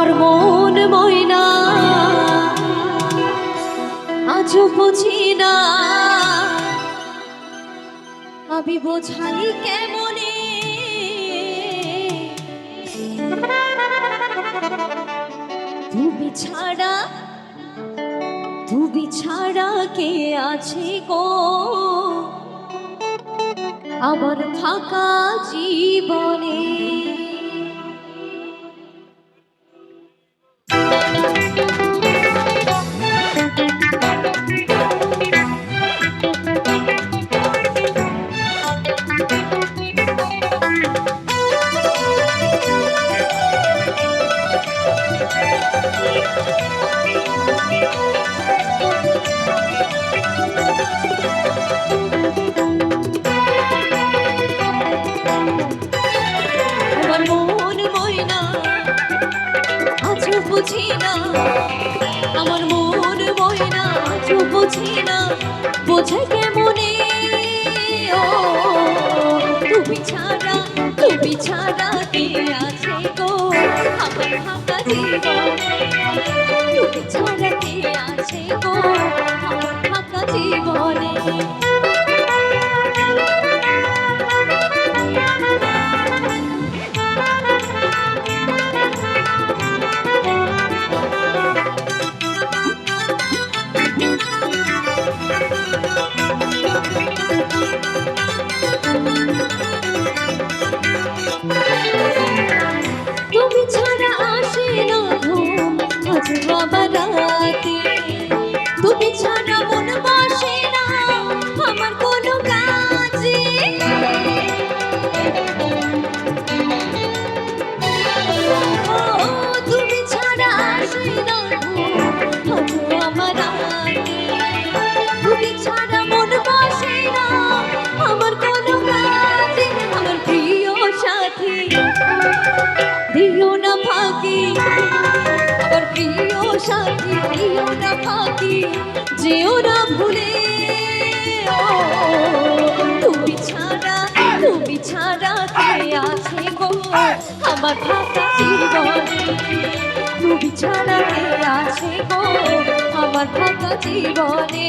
আমার মন ময়না। আজও বুঝি না। আমি বোঝাই কেমনে? তুমি ছাড়া তুমি ছাড়া কে আছে গো? আমার থাকা জীবনে। বুঝি না আমার মন ময়না আজও বুঝি না বোঝাই কেমনে? ও, তুমি ছাড়া তুমি ছাড়া কে আছে গো? আমার ফাঁকা জীবন। তুমি ছাড়া আসে না সাথী দিও না ফাঁকি যেও না ভুলে। তুমি ছাড়া তুমি ছাড়া কে আছে গো? আমার ফাঁকা জীবনে তুমি ছাড়া আছে গো? আমার ফাঁকা জীবনে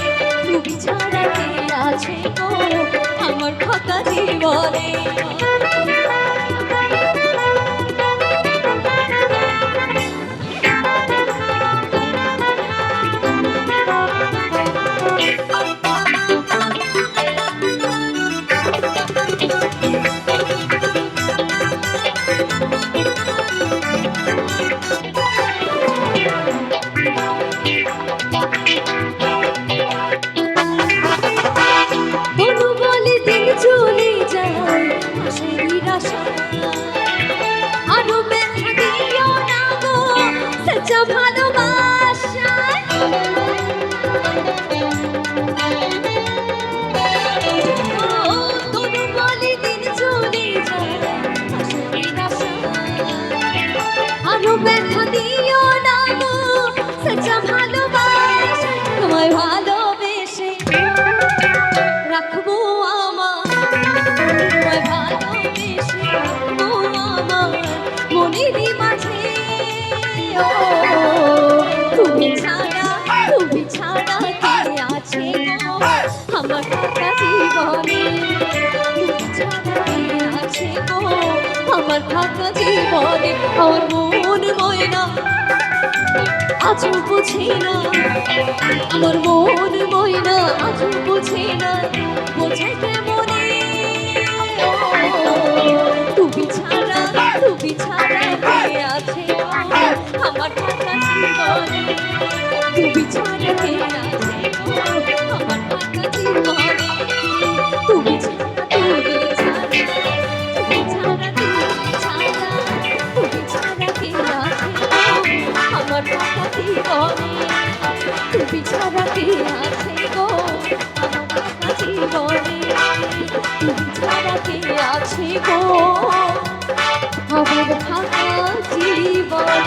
আছে গো আমার ফাঁকা জীবনে ব্যথা দিও না গো সচ্চা ভালোবাসায় ও, কোনো আমার ফাঁকা জীবনে আমার মন ময়না আজও বুঝি না আমার মন ময়না আজও বুঝি না। বোঝাই কেমনে ও, তুমি ছাড়া তুমি ছাড়া জীবনে তুমি ছাড়া কে আছে গো? আমার জীবনে তুমি ছাড়া কে আছে গো? আমার ভাঙা জীবনে।